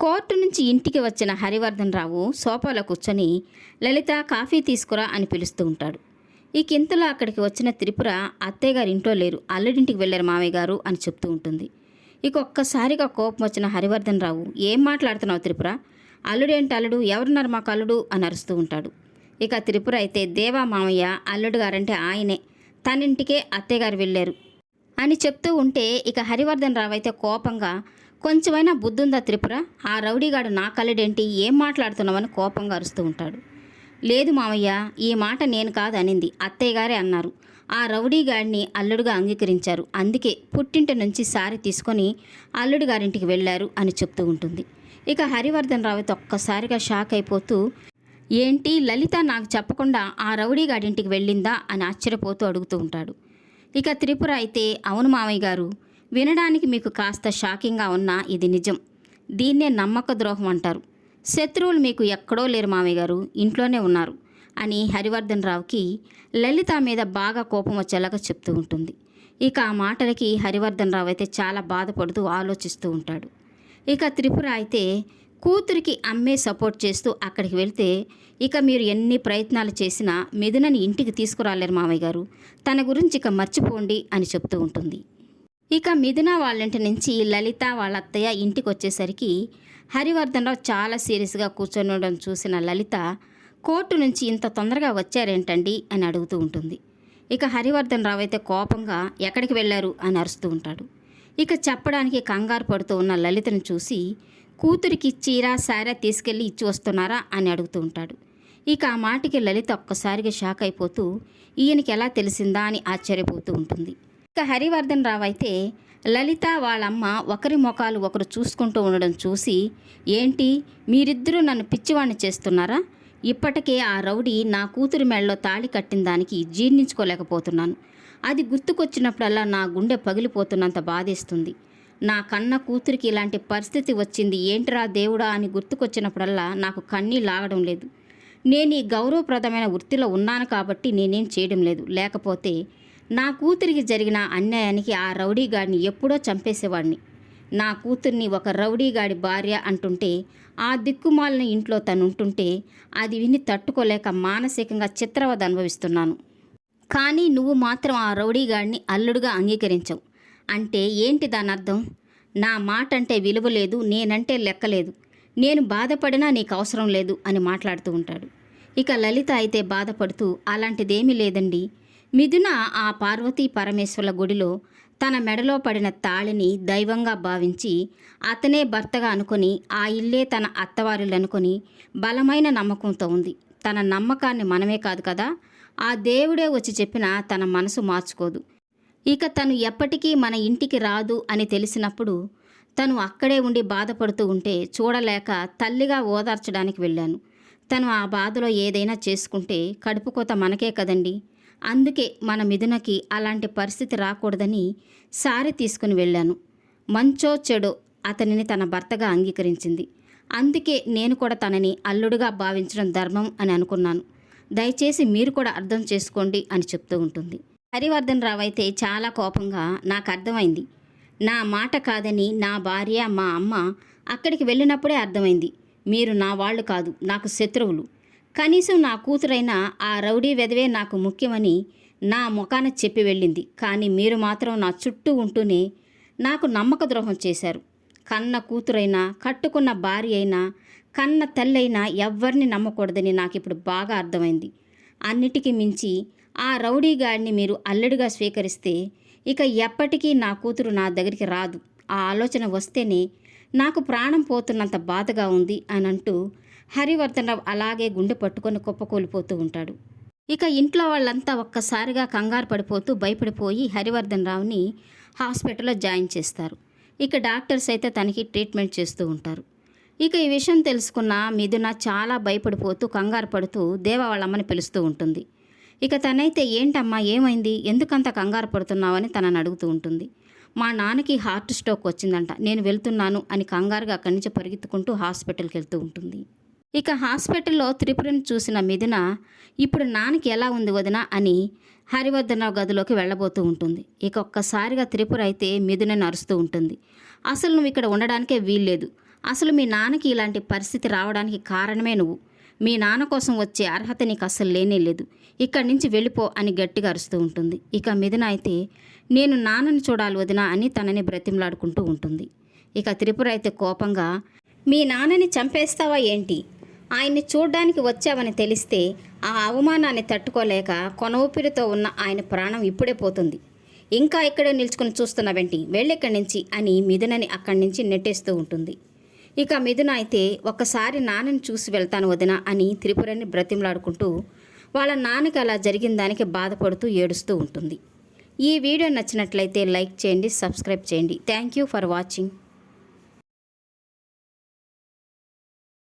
Court నుంచి ఇంటికి వచ్చిన హరివర్ధన్ రావు సోఫాలో కూర్చొని లలిత కాఫీ తీసుకురా అని పిలుస్తూ ఉంటాడు. ఈ కింతలో అక్కడికి వచ్చిన త్రిపుర అత్తయ్య గారు ఇంట్లో లేరు అల్లుడింటికి వెళ్ళారు మామయ్య గారు అని చెప్తూ ఉంటుంది. ఇక ఒక్కసారిగా కోపం వచ్చిన హరివర్ధన్ రావు ఏం మాట్లాడుతున్నావు త్రిపుర? అల్లుడేంటి అల్లుడు? ఎవరున్నారు మాకు అల్లుడు? అని అరుస్తూ ఉంటాడు. ఇక త్రిపుర అయితే దేవా మామయ్య అల్లుడు గారంటే ఆయనే తనింటికే అత్తయ్య గారు వెళ్ళారు అని చెప్తూ ఉంటే ఇక హరివర్ధన్ రావు అయితే కోపంగా కొంచెమైనా బుద్ధుందా త్రిపుర? ఆ రౌడీగాడు నా కళ్ళడేంటి ఏం మాట్లాడుతున్నావని కోపంగా అరుస్తూ ఉంటాడు. లేదు మామయ్య ఈ మాట నేను కాదు అనింది. అత్తయ్య గారే అన్నారు. ఆ రౌడీగాడిని అల్లుడుగా అంగీకరించారు. అందుకే పుట్టింటి నుంచి సారి తీసుకొని అల్లుడు గారింటికి వెళ్ళారు అని చెప్తూ ఉంటుంది. ఇక హరివర్ధన్ రావుతో ఒక్కసారిగా షాక్ అయిపోతూ ఏంటి లలిత నాకు చెప్పకుండా ఆ రౌడీగాడింటికి వెళ్ళిందా అని ఆశ్చర్యపోతూ అడుగుతూ ఉంటాడు. ఇక త్రిపుర అయితే అవును మామయ్య గారు వినడానికి మీకు కాస్త షాకింగ్గా ఉన్నా ఇది నిజం. దీన్నే నమ్మక ద్రోహం అంటారు. శత్రువులు మీకు ఎక్కడో లేరు మామయ్య గారు ఇంట్లోనే ఉన్నారు అని హరివర్ధన్ రావుకి లలిత మీద బాగా కోపం వచ్చేలాగా చెప్తూ ఉంటుంది. ఇక ఆ మాటలకి హరివర్ధన్ రావు అయితే చాలా బాధపడుతూ ఆలోచిస్తూ ఉంటాడు. ఇక త్రిపుర అయితే కూతురికి అమ్మే సపోర్ట్ చేస్తూ అక్కడికి వెళ్తే ఇక మీరు ఎన్ని ప్రయత్నాలు చేసినా మిథునని ఇంటికి తీసుకురాలేరు మామయ్య గారు. తన గురించి ఇక మర్చిపోండి అని చెప్తూ ఉంటుంది. ఇక మిథున వాళ్ళింటి నుంచి లలిత వాళ్ళ అత్తయ్య ఇంటికి వచ్చేసరికి హరివర్ధన్ రావు చాలా సీరియస్గా కూర్చొని ఉండడం చూసిన లలిత కోర్టు నుంచి ఇంత తొందరగా వచ్చారేంటండి? అని అడుగుతూ ఉంటుంది. ఇక హరివర్ధన్ రావు అయితే కోపంగా ఎక్కడికి వెళ్ళారు? అని అరుస్తూ ఉంటాడు. ఇక చెప్పడానికి కంగారు పడుతూ ఉన్న లలితను చూసి కూతురికి చీర సారా తీసుకెళ్ళి ఇచ్చి వస్తున్నారా? అని అడుగుతూ ఉంటాడు. ఇక ఆ మాటికి లలిత ఒక్కసారిగా షాక్ అయిపోతూ ఈయనకి ఎలా తెలిసిందా? అని ఆశ్చర్యపోతూ ఉంటుంది. ఇక హరివర్ధన్ రావు అయితే లలిత వాళ్ళమ్మ ఒకరి ముఖాలు ఒకరు చూసుకుంటూ ఉండడం చూసి ఏంటి? మీరిద్దరూ నన్ను పిచ్చివాణ్ణి చేస్తున్నారా? ఇప్పటికే ఆ రౌడీ నా కూతురు మెడలో తాళి కట్టిన దానికి జీర్ణించుకోలేకపోతున్నాను. అది గుర్తుకొచ్చినప్పుడల్లా నా గుండె పగిలిపోతున్నంత బాధేస్తుంది. నా కన్న కూతురికి ఇలాంటి పరిస్థితి వచ్చింది ఏంటిరా దేవుడా అని గుర్తుకొచ్చినప్పుడల్లా నాకు కన్నీ లాగడం లేదు. నేను ఈ గౌరవప్రదమైన వృత్తిలో ఉన్నాను కాబట్టి నేనేం చేయడం లేదు. లేకపోతే నా కూతురికి జరిగిన అన్యాయానికి ఆ రౌడీగాడిని ఎప్పుడో చంపేసేవాడిని. నా కూతుర్ని ఒక రౌడీగాడి భార్య అంటుంటే ఆ దిక్కుమాలిన ఇంట్లో తను ఉంటుంటే అది విని తట్టుకోలేక మానసికంగా చిత్రవద అనుభవిస్తున్నాను. కానీ నువ్వు మాత్రం ఆ రౌడీగాడిని అల్లుడుగా అంగీకరించవు. అంటే ఏంటి దాని అర్థం? నా మాట అంటే విలువ లేదు నేనంటే లెక్కలేదు నేను బాధపడినా నీకు అవసరం లేదు అని మాట్లాడుతూ ఉంటాడు. ఇక లలిత అయితే బాధపడుతూ అలాంటిదేమీ లేదండి. మిథున ఆ పార్వతీ పరమేశ్వరుల గుడిలో తన మెడలో పడిన తాళిని దైవంగా భావించి అతనే భర్తగా అనుకొని ఆ ఇల్లే తన అత్తవారిల్లు బలమైన నమ్మకంతో ఉంది. తన నమ్మకాన్ని మనమే కాదు కదా ఆ దేవుడే వచ్చి చెప్పినా తన మనసు మార్చుకోదు. ఇక తను ఎప్పటికీ మన ఇంటికి రాదు అని తెలిసినప్పుడు తను అక్కడే ఉండి బాధపడుతూ ఉంటే చూడలేక తల్లిగా ఓదార్చడానికి వెళ్ళాను. తను ఆ బాధలో ఏదైనా చేసుకుంటే కడుపుకోత మనకే కదండీ. అందుకే మన మిథునకి అలాంటి పరిస్థితి రాకూడదని సారి తీసుకుని వెళ్ళాను. మంచో చెడో అతనిని తన భర్తగా అంగీకరించింది. అందుకే నేను కూడా తనని అల్లుడుగా భావించడం ధర్మం అని అనుకున్నాను. దయచేసి మీరు కూడా అర్థం చేసుకోండి అని చెప్తూ ఉంటుంది. హరివర్ధన్ రావు అయితే చాలా కోపంగా నాకు అర్థమైంది. నా మాట కాదని నా భార్య మా అమ్మ అక్కడికి వెళ్ళినప్పుడే అర్థమైంది. మీరు నా వాళ్ళు కాదు నాకు శత్రువులు. కనీసం నా కూతురైన ఆ రౌడీ వెదవే నాకు ముఖ్యమని నా ముఖాన చెప్పి వెళ్ళింది. కానీ మీరు మాత్రం నా చుట్టూ ఉంటూనే నాకు నమ్మక ద్రోహం చేశారు. కన్న కూతురైనా కట్టుకున్న భార్య అయినా కన్న తల్లైనా ఎవ్వరిని నమ్మకూడదని నాకు ఇప్పుడు బాగా అర్థమైంది. అన్నిటికీ మించి ఆ రౌడీ గాడిని మీరు అల్లుడిగా స్వీకరిస్తే ఇక ఎప్పటికీ నా కూతురు నా దగ్గరికి రాదు. ఆ ఆలోచన వస్తేనే నాకు ప్రాణం పోతున్నంత బాధగా ఉంది అని అంటూ హరివర్ధనరావు అలాగే గుండె పట్టుకొని కుప్పకూలిపోతూ ఉంటాడు. ఇక ఇంట్లో వాళ్ళంతా ఒక్కసారిగా కంగారు పడిపోతూ భయపడిపోయి హరివర్ధన్ రావుని హాస్పిటల్లో జాయిన్ చేస్తారు. ఇక డాక్టర్స్ అయితే తనకి ట్రీట్మెంట్ చేస్తూ ఉంటారు. ఇక ఈ విషయం తెలుసుకున్న మిథున చాలా భయపడిపోతూ కంగారు పడుతూ దేవ వాళ్ళమ్మని పిలుస్తూ ఉంటుంది. ఇక తనైతే ఏంటమ్మా ఏమైంది? ఎందుకంత కంగారు పడుతున్నావని తనని అడుగుతూ ఉంటుంది. మా నాన్నకి హార్ట్ స్ట్రోక్ వచ్చిందంట. నేను వెళ్తున్నాను అని కంగారుగా అక్కడి నుంచి పరిగెత్తుకుంటూ హాస్పిటల్కి వెళ్తూ ఉంటుంది. ఇక హాస్పిటల్లో త్రిపురను చూసిన మిథున ఇప్పుడు నాన్నకి ఎలా ఉంది వదిన? అని హరివర్ధన గదిలోకి వెళ్ళబోతూ ఉంటుంది. ఇక ఒక్కసారిగా త్రిపుర అయితే మిథునని అరుస్తూ ఉంటుంది. అసలు నువ్వు ఇక్కడ ఉండడానికే వీల్లేదు. అసలు మీ నాన్నకి ఇలాంటి పరిస్థితి రావడానికి కారణమే నువ్వు. మీ నాన్న కోసం వచ్చే అర్హత నీకు అస్సలు లేనే లేదు. ఇక్కడి నుంచి వెళ్ళిపో అని గట్టిగా అరుస్తూ ఉంటుంది. ఇక మిథున అయితే నేను నాన్నని చూడాలి వదినా అని తనని బ్రతిమలాడుకుంటూ ఉంటుంది. ఇక త్రిపుర అయితే కోపంగా మీ నాన్నని చంపేస్తావా ఏంటి? ఆయన్ని చూడ్డానికి వచ్చావని తెలిస్తే ఆ అవమానాన్ని తట్టుకోలేక కొన ఊపిరితో ఉన్న ఆయన ప్రాణం ఇప్పుడే పోతుంది. ఇంకా ఇక్కడే నిల్చుకుని చూస్తున్నావేంటి వెళ్ళెక్కడి నుంచి అని మిథునని అక్కడి నుంచి నెట్టేస్తూ ఉంటుంది. ఇక మిథున అయితే ఒక్కసారి నాన్నని చూసి వెళ్తాను వదిన అని త్రిపురని బ్రతిమలాడుకుంటూ వాళ్ళ నాన్నకి అలా జరిగిన దానికి బాధపడుతూ ఏడుస్తూ ఉంటుంది. ఈ వీడియో నచ్చినట్లయితే లైక్ చేయండి సబ్స్క్రైబ్ చేయండి. Thank you for watching.